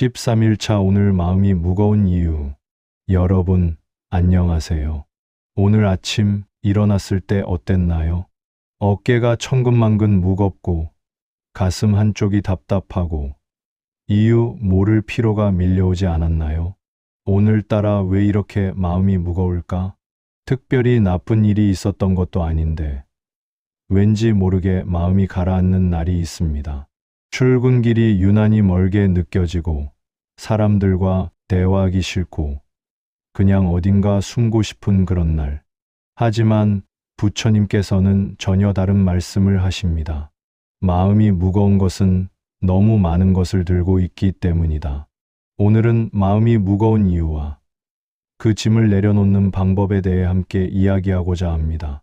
13일차 오늘 마음이 무거운 이유. 여러분, 안녕하세요. 오늘 아침 일어났을 때 어땠나요? 어깨가 천근만근 무겁고 가슴 한쪽이 답답하고 이유 모를 피로가 밀려오지 않았나요? 오늘따라 왜 이렇게 마음이 무거울까? 특별히 나쁜 일이 있었던 것도 아닌데 왠지 모르게 마음이 가라앉는 날이 있습니다. 출근길이 유난히 멀게 느껴지고 사람들과 대화하기 싫고 그냥 어딘가 숨고 싶은 그런 날. 하지만 부처님께서는 전혀 다른 말씀을 하십니다. 마음이 무거운 것은 너무 많은 것을 들고 있기 때문이다. 오늘은 마음이 무거운 이유와 그 짐을 내려놓는 방법에 대해 함께 이야기하고자 합니다.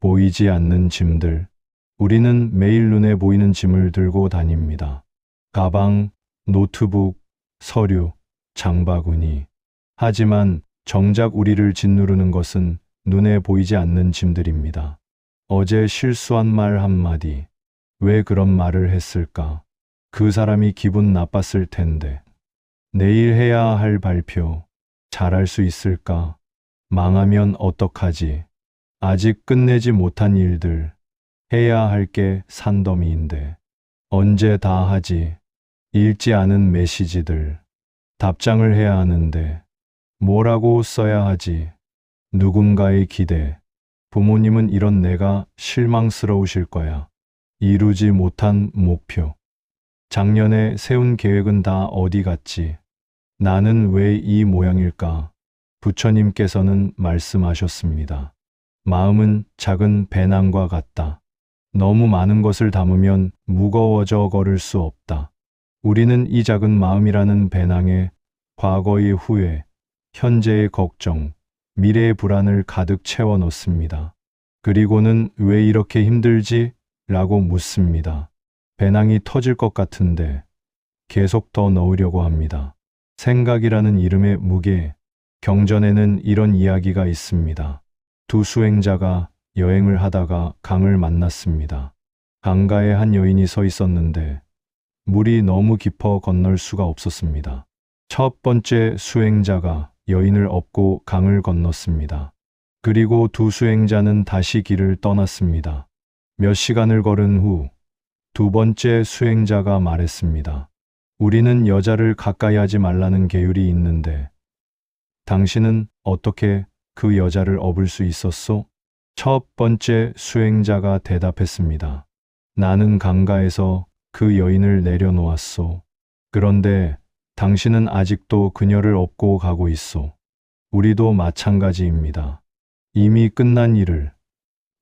보이지 않는 짐들. 우리는 매일 눈에 보이는 짐을 들고 다닙니다. 가방, 노트북, 서류, 장바구니. 하지만 정작 우리를 짓누르는 것은 눈에 보이지 않는 짐들입니다. 어제 실수한 말 한마디. 왜 그런 말을 했을까? 그 사람이 기분 나빴을 텐데. 내일 해야 할 발표. 잘할 수 있을까? 망하면 어떡하지? 아직 끝내지 못한 일들. 해야 할 게 산더미인데. 언제 다 하지? 읽지 않은 메시지들. 답장을 해야 하는데. 뭐라고 써야 하지? 누군가의 기대. 부모님은 이런 내가 실망스러우실 거야. 이루지 못한 목표. 작년에 세운 계획은 다 어디 갔지? 나는 왜 이 모양일까? 부처님께서는 말씀하셨습니다. 마음은 작은 배낭과 같다. 너무 많은 것을 담으면 무거워져 걸을 수 없다. 우리는 이 작은 마음이라는 배낭에 과거의 후회, 현재의 걱정, 미래의 불안을 가득 채워 넣습니다. 그리고는 왜 이렇게 힘들지? 라고 묻습니다. 배낭이 터질 것 같은데 계속 더 넣으려고 합니다. 생각이라는 이름의 무게, 경전에는 이런 이야기가 있습니다. 두 수행자가 여행을 하다가 강을 만났습니다. 강가에 한 여인이 서 있었는데 물이 너무 깊어 건널 수가 없었습니다. 첫 번째 수행자가 여인을 업고 강을 건넜습니다. 그리고 두 수행자는 다시 길을 떠났습니다. 몇 시간을 걸은 후 두 번째 수행자가 말했습니다. 우리는 여자를 가까이 하지 말라는 계율이 있는데 당신은 어떻게 그 여자를 업을 수 있었소? 첫 번째 수행자가 대답했습니다. 나는 강가에서 그 여인을 내려놓았소. 그런데 당신은 아직도 그녀를 업고 가고 있소. 우리도 마찬가지입니다. 이미 끝난 일을,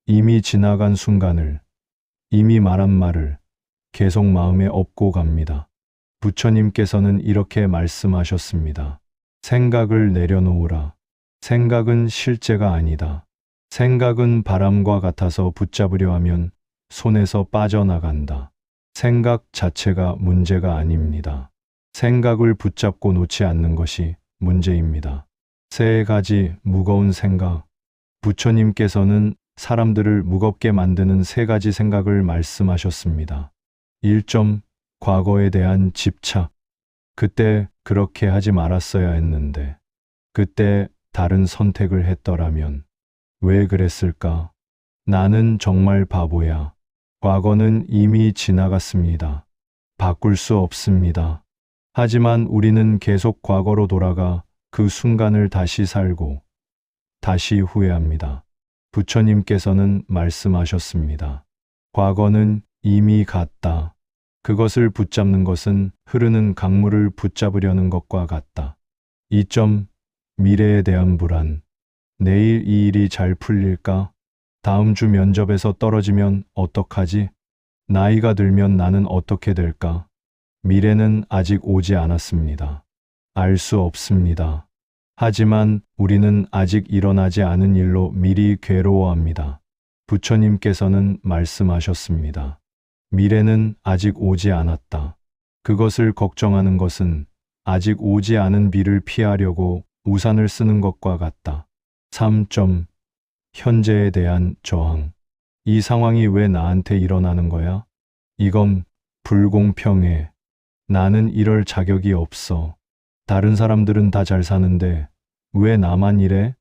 이미 지나간 순간을, 이미 말한 말을 계속 마음에 업고 갑니다. 부처님께서는 이렇게 말씀하셨습니다. 생각을 내려놓으라. 생각은 실제가 아니다. 생각은 바람과 같아서 붙잡으려 하면 손에서 빠져나간다. 생각 자체가 문제가 아닙니다. 생각을 붙잡고 놓지 않는 것이 문제입니다. 세 가지 무거운 생각. 부처님께서는 사람들을 무겁게 만드는 세 가지 생각을 말씀하셨습니다. 1점, 과거에 대한 집착. 그때 그렇게 하지 말았어야 했는데, 그때 다른 선택을 했더라면, 왜 그랬을까? 나는 정말 바보야. 과거는 이미 지나갔습니다. 바꿀 수 없습니다. 하지만 우리는 계속 과거로 돌아가 그 순간을 다시 살고, 다시 후회합니다. 부처님께서는 말씀하셨습니다. 과거는 이미 갔다. 그것을 붙잡는 것은 흐르는 강물을 붙잡으려는 것과 같다. 2점 미래에 대한 불안. 내일 이 일이 잘 풀릴까? 다음 주 면접에서 떨어지면 어떡하지? 나이가 들면 나는 어떻게 될까? 미래는 아직 오지 않았습니다. 알 수 없습니다. 하지만 우리는 아직 일어나지 않은 일로 미리 괴로워합니다. 부처님께서는 말씀하셨습니다. 미래는 아직 오지 않았다. 그것을 걱정하는 것은 아직 오지 않은 비를 피하려고 우산을 쓰는 것과 같다. 3점. 현재에 대한 저항. 이 상황이 왜 나한테 일어나는 거야? 이건 불공평해. 나는 이럴 자격이 없어. 다른 사람들은 다 잘 사는데 왜 나만 이래?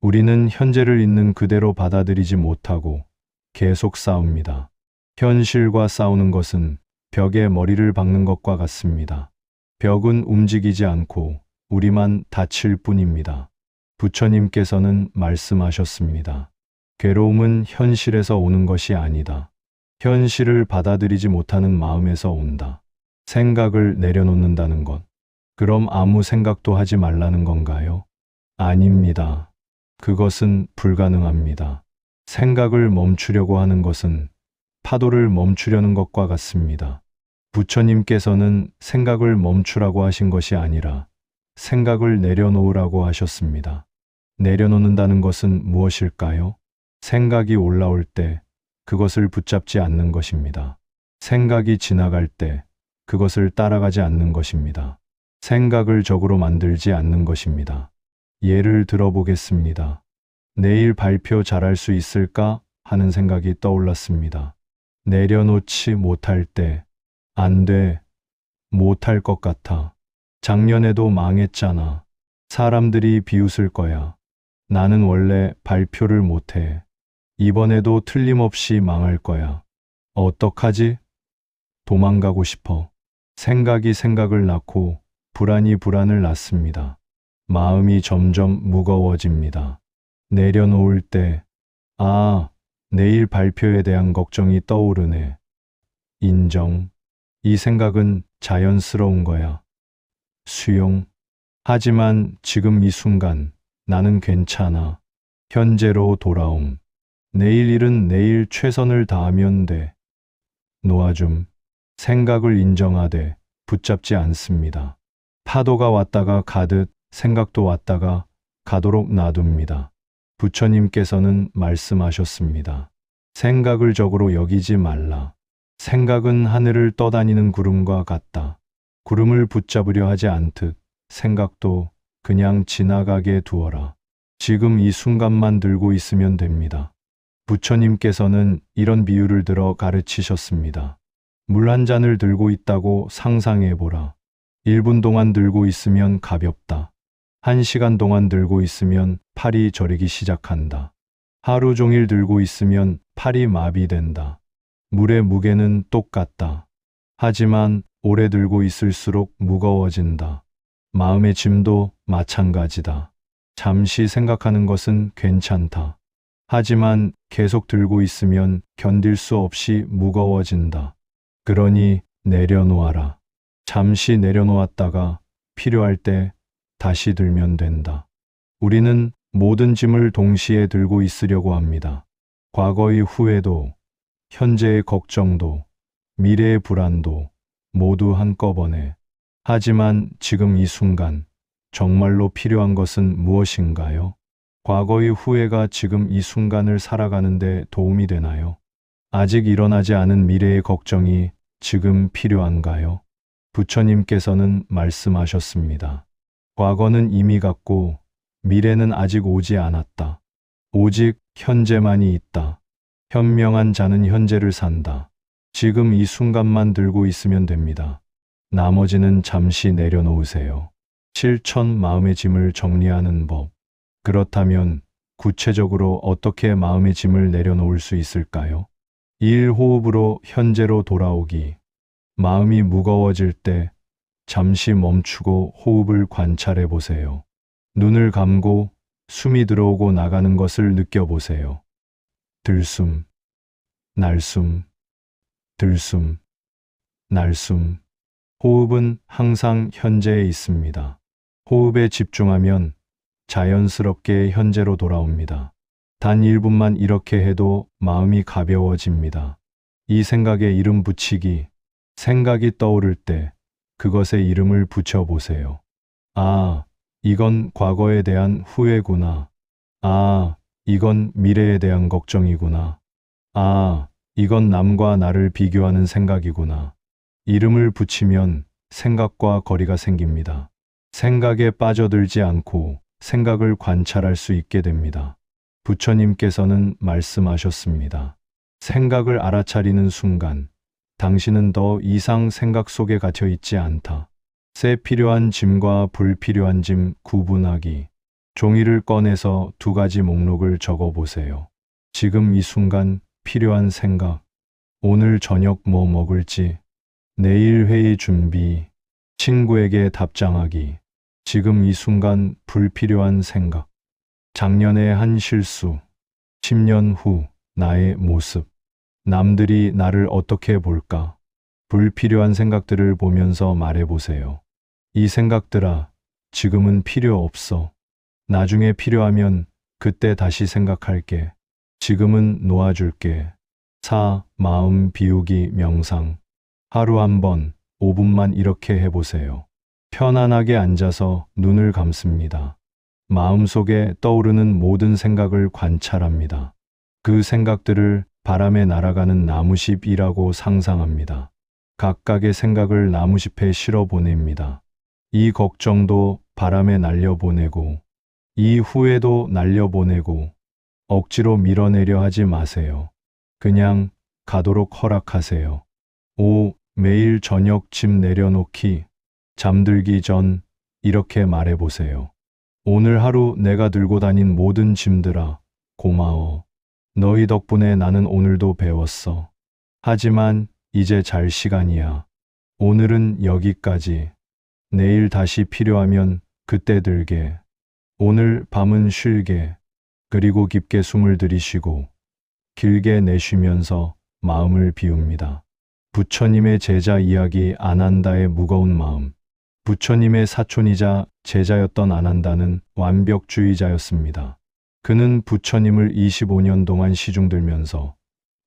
우리는 현재를 있는 그대로 받아들이지 못하고 계속 싸웁니다. 현실과 싸우는 것은 벽에 머리를 박는 것과 같습니다. 벽은 움직이지 않고 우리만 다칠 뿐입니다. 부처님께서는 말씀하셨습니다. 괴로움은 현실에서 오는 것이 아니다. 현실을 받아들이지 못하는 마음에서 온다. 생각을 내려놓는다는 것. 그럼 아무 생각도 하지 말라는 건가요? 아닙니다. 그것은 불가능합니다. 생각을 멈추려고 하는 것은 파도를 멈추려는 것과 같습니다. 부처님께서는 생각을 멈추라고 하신 것이 아니라 생각을 내려놓으라고 하셨습니다. 내려놓는다는 것은 무엇일까요? 생각이 올라올 때 그것을 붙잡지 않는 것입니다. 생각이 지나갈 때 그것을 따라가지 않는 것입니다. 생각을 적으로 만들지 않는 것입니다. 예를 들어보겠습니다. 내일 발표 잘할 수 있을까 하는 생각이 떠올랐습니다. 내려놓지 못할 때, 안 돼, 못할 것 같아. 작년에도 망했잖아. 사람들이 비웃을 거야. 나는 원래 발표를 못해. 이번에도 틀림없이 망할 거야. 어떡하지? 도망가고 싶어. 생각이 생각을 낳고 불안이 불안을 낳습니다. 마음이 점점 무거워집니다. 내려놓을 때, 아, 내일 발표에 대한 걱정이 떠오르네. 인정. 이 생각은 자연스러운 거야. 수용. 하지만 지금 이 순간 나는 괜찮아. 현재로 돌아옴. 내일 일은 내일 최선을 다하면 돼. 놓아줌. 생각을 인정하되 붙잡지 않습니다. 파도가 왔다가 가듯 생각도 왔다가 가도록 놔둡니다. 부처님께서는 말씀하셨습니다. 생각을 적으로 여기지 말라. 생각은 하늘을 떠다니는 구름과 같다. 구름을 붙잡으려 하지 않듯 생각도 그냥 지나가게 두어라. 지금 이 순간만 들고 있으면 됩니다. 부처님께서는 이런 비유를 들어 가르치셨습니다. 물 한 잔을 들고 있다고 상상해 보라. 1분 동안 들고 있으면 가볍다. 1시간 동안 들고 있으면 팔이 저리기 시작한다. 하루 종일 들고 있으면 팔이 마비된다. 물의 무게는 똑같다. 하지만 오래 들고 있을수록 무거워진다. 마음의 짐도 마찬가지다. 잠시 생각하는 것은 괜찮다. 하지만 계속 들고 있으면 견딜 수 없이 무거워진다. 그러니 내려놓아라. 잠시 내려놓았다가 필요할 때 다시 들면 된다. 우리는 모든 짐을 동시에 들고 있으려고 합니다. 과거의 후회도, 현재의 걱정도, 미래의 불안도 모두 한꺼번에. 하지만 지금 이 순간 정말로 필요한 것은 무엇인가요? 과거의 후회가 지금 이 순간을 살아가는데 도움이 되나요? 아직 일어나지 않은 미래의 걱정이 지금 필요한가요? 부처님께서는 말씀하셨습니다. 과거는 이미 갔고 미래는 아직 오지 않았다. 오직 현재만이 있다. 현명한 자는 현재를 산다. 지금 이 순간만 들고 있으면 됩니다. 나머지는 잠시 내려놓으세요. 실천 마음의 짐을 정리하는 법. 그렇다면 구체적으로 어떻게 마음의 짐을 내려놓을 수 있을까요? 1호흡으로 현재로 돌아오기. 마음이 무거워질 때 잠시 멈추고 호흡을 관찰해 보세요. 눈을 감고 숨이 들어오고 나가는 것을 느껴보세요. 들숨, 날숨, 들숨, 날숨. 호흡은 항상 현재에 있습니다. 호흡에 집중하면 자연스럽게 현재로 돌아옵니다. 단 1분만 이렇게 해도 마음이 가벼워집니다. 이 생각에 이름 붙이기, 생각이 떠오를 때 그것에 이름을 붙여보세요. 아, 이건 과거에 대한 후회구나. 아, 이건 미래에 대한 걱정이구나. 아, 이건 남과 나를 비교하는 생각이구나. 이름을 붙이면 생각과 거리가 생깁니다. 생각에 빠져들지 않고 생각을 관찰할 수 있게 됩니다. 부처님께서는 말씀하셨습니다. 생각을 알아차리는 순간 당신은 더 이상 생각 속에 갇혀 있지 않다. 새 필요한 짐과 불필요한 짐 구분하기. 종이를 꺼내서 두 가지 목록을 적어 보세요. 지금 이 순간 필요한 생각. 오늘 저녁 뭐 먹을지. 내일 회의 준비. 친구에게 답장하기. 지금 이 순간 불필요한 생각. 작년의 한 실수. 10년 후 나의 모습. 남들이 나를 어떻게 볼까? 불필요한 생각들을 보면서 말해보세요. 이 생각들아, 지금은 필요 없어. 나중에 필요하면 그때 다시 생각할게. 지금은 놓아줄게. 4. 마음 비우기 명상. 하루 한 번, 5분만 이렇게 해보세요. 편안하게 앉아서 눈을 감습니다. 마음속에 떠오르는 모든 생각을 관찰합니다. 그 생각들을 바람에 날아가는 나무십이라고 상상합니다. 각각의 생각을 나무십에 실어 보냅니다. 이 걱정도 바람에 날려보내고, 이 후회도 날려보내고, 억지로 밀어내려 하지 마세요. 그냥 가도록 허락하세요. 5. 매일 저녁 짐 내려놓기. 잠들기 전 이렇게 말해보세요. 오늘 하루 내가 들고 다닌 모든 짐들아, 고마워. 너희 덕분에 나는 오늘도 배웠어. 하지만 이제 잘 시간이야. 오늘은 여기까지. 내일 다시 필요하면 그때 들게. 오늘 밤은 쉴게. 그리고 깊게 숨을 들이쉬고 길게 내쉬면서 마음을 비웁니다. 부처님의 제자 이야기 아난다의 무거운 마음. 부처님의 사촌이자 제자였던 아난다는 완벽주의자였습니다. 그는 부처님을 25년 동안 시중들면서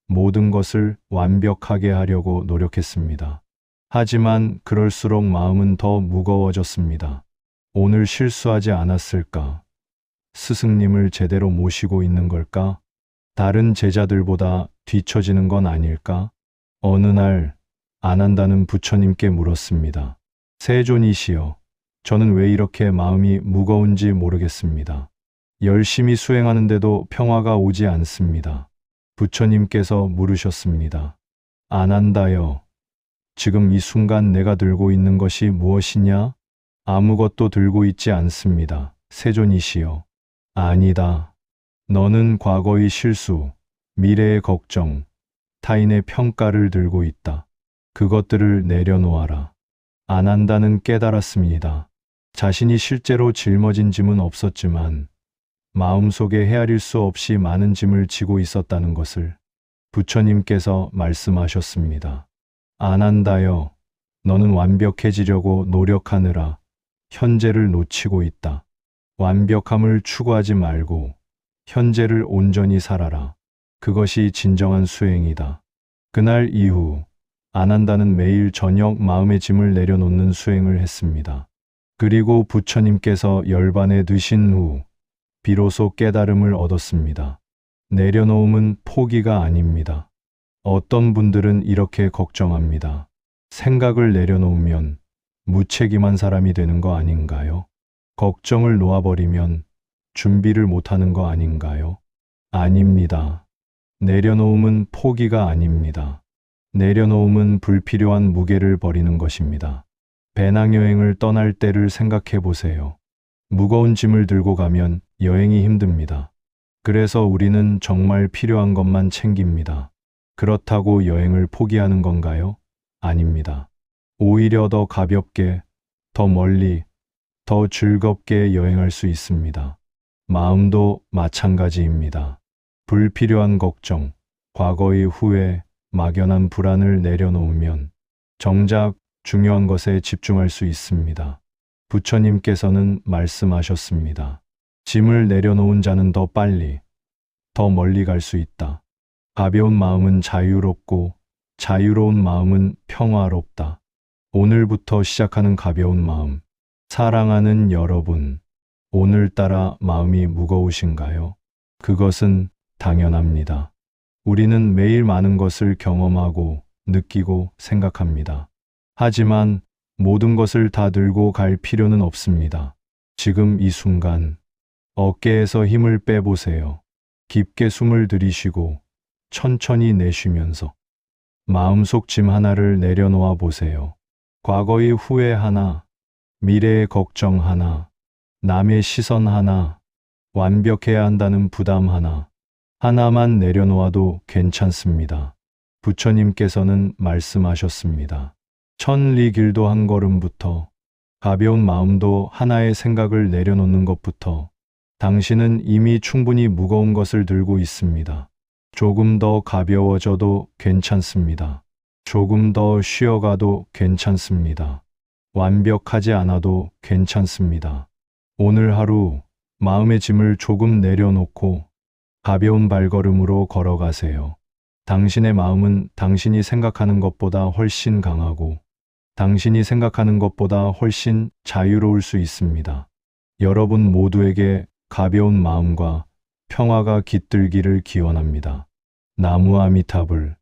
모든 것을 완벽하게 하려고 노력했습니다. 하지만 그럴수록 마음은 더 무거워졌습니다. 오늘 실수하지 않았을까? 스승님을 제대로 모시고 있는 걸까? 다른 제자들보다 뒤처지는 건 아닐까? 어느 날 안 한다는 부처님께 물었습니다. 세존이시여, 저는 왜 이렇게 마음이 무거운지 모르겠습니다. 열심히 수행하는데도 평화가 오지 않습니다. 부처님께서 물으셨습니다. 안 한다여, 지금 이 순간 내가 들고 있는 것이 무엇이냐? 아무것도 들고 있지 않습니다. 세존이시여. 아니다. 너는 과거의 실수, 미래의 걱정, 타인의 평가를 들고 있다. 그것들을 내려놓아라. 안 한다는 깨달았습니다. 자신이 실제로 짊어진 짐은 없었지만 마음속에 헤아릴 수 없이 많은 짐을 지고 있었다는 것을 부처님께서 말씀하셨습니다. 안 한다여, 너는 완벽해지려고 노력하느라 현재를 놓치고 있다. 완벽함을 추구하지 말고 현재를 온전히 살아라. 그것이 진정한 수행이다. 그날 이후 안 한다는 매일 저녁 마음의 짐을 내려놓는 수행을 했습니다. 그리고 부처님께서 열반에 드신 후 비로소 깨달음을 얻었습니다. 내려놓음은 포기가 아닙니다. 어떤 분들은 이렇게 걱정합니다. 생각을 내려놓으면 무책임한 사람이 되는 거 아닌가요? 걱정을 놓아버리면 준비를 못하는 거 아닌가요? 아닙니다. 내려놓음은 포기가 아닙니다. 내려놓음은 불필요한 무게를 버리는 것입니다. 배낭여행을 떠날 때를 생각해 보세요. 무거운 짐을 들고 가면 여행이 힘듭니다. 그래서 우리는 정말 필요한 것만 챙깁니다. 그렇다고 여행을 포기하는 건가요? 아닙니다. 오히려 더 가볍게, 더 멀리, 더 즐겁게 여행할 수 있습니다. 마음도 마찬가지입니다. 불필요한 걱정, 과거의 후회, 막연한 불안을 내려놓으면 정작 중요한 것에 집중할 수 있습니다. 부처님께서는 말씀하셨습니다. 짐을 내려놓은 자는 더 빨리, 더 멀리 갈 수 있다. 가벼운 마음은 자유롭고 자유로운 마음은 평화롭다. 오늘부터 시작하는 가벼운 마음. 사랑하는 여러분, 오늘따라 마음이 무거우신가요? 그것은 당연합니다. 우리는 매일 많은 것을 경험하고 느끼고 생각합니다. 하지만 모든 것을 다 들고 갈 필요는 없습니다. 지금 이 순간 어깨에서 힘을 빼보세요. 깊게 숨을 들이쉬고 천천히 내쉬면서 마음속 짐 하나를 내려놓아 보세요. 과거의 후회 하나, 미래의 걱정 하나, 남의 시선 하나, 완벽해야 한다는 부담 하나, 하나만 내려놓아도 괜찮습니다. 부처님께서는 말씀하셨습니다. 천리 길도 한 걸음부터, 가벼운 마음도 하나의 생각을 내려놓는 것부터, 당신은 이미 충분히 무거운 것을 들고 있습니다. 조금 더 가벼워져도 괜찮습니다. 조금 더 쉬어가도 괜찮습니다. 완벽하지 않아도 괜찮습니다. 오늘 하루 마음의 짐을 조금 내려놓고 가벼운 발걸음으로 걸어가세요. 당신의 마음은 당신이 생각하는 것보다 훨씬 강하고 당신이 생각하는 것보다 훨씬 자유로울 수 있습니다. 여러분 모두에게 가벼운 마음과 평화가 깃들기를 기원합니다. 나무 아미타불